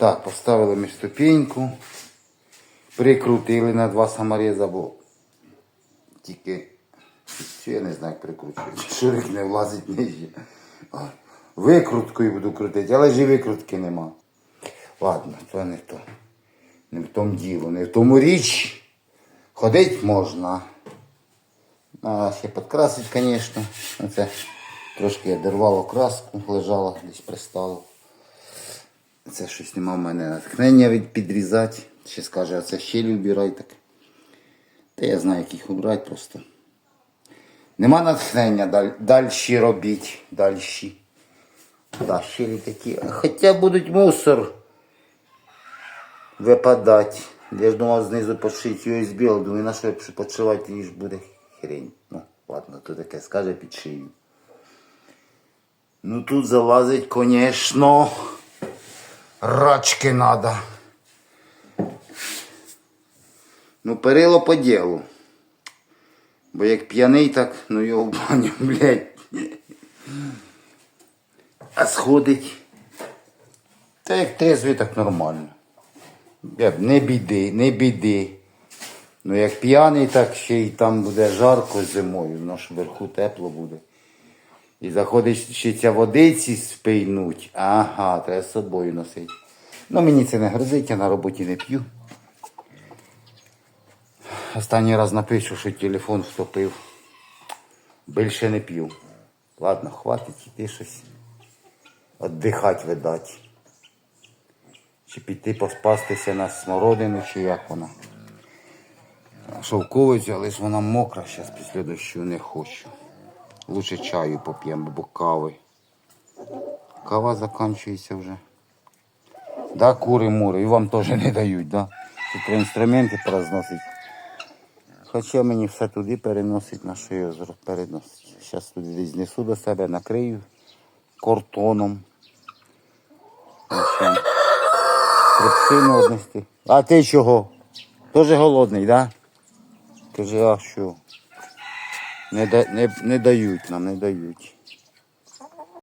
Так, поставили ми ступеньку. Прикрутили на два самореза, бо тільки що я не знаю, як прикручувати. Шурик не влазить нижче. Викруткою буду крутити, але ж і викрутки нема. Ладно, то не то. Не в тому діло, не в тому річ. Ходить можна. А ще підкрасить, звісно. Оце трошки я дервало краску, лежала, десь пристало. Це щось нема в мене натхнення від підрізати. Ще скаже, а це щелі вбирай так. Та я знаю, як їх убрати просто. Нема натхнення даль, дальші робіть. Дальші. Такі. Хоча будуть мусор випадати. Я ж думав знизу подшити USB, але думаю, на що подшивати, її буде хрень. Ну, ладно, то таке скаже під шию. Ну тут залазить, конечно, рачки надо. Ну, перило по ділу. Бо як п'яний, так, ну його баню, блядь. А сходить. Та як трезвий, так нормально. Не біди, не біди. Ну як п'яний, так ще й там буде жарко зимою, воно ж вверху тепло буде. І заходить ще ця водиці спийнуть. Ага, треба з собою носити. Ну мені це не грозить, я на роботі не п'ю. Останній раз напишу, що телефон втопив. Більше не п'ю. Ладно, хватить іти щось. Отдихать видать. Чи піти поспастися на смородину, чи як вона. Шовковицю, але ж вона мокра, зараз після дощу не хочу. Лучше чаю поп'ємо або кави. Кава закінчується вже. Да, кури-мури, і вам теж не дають, да? Треба інструменти порозносить. Хоча мені все туди переносить, на що я переносить. Зараз туди десь знесу до себе, накрию картоном. Ось, Трипсину однести. А ти чого? Тоже голодний, да? Каже, а що? Не, да, не, не дають нам, не дають.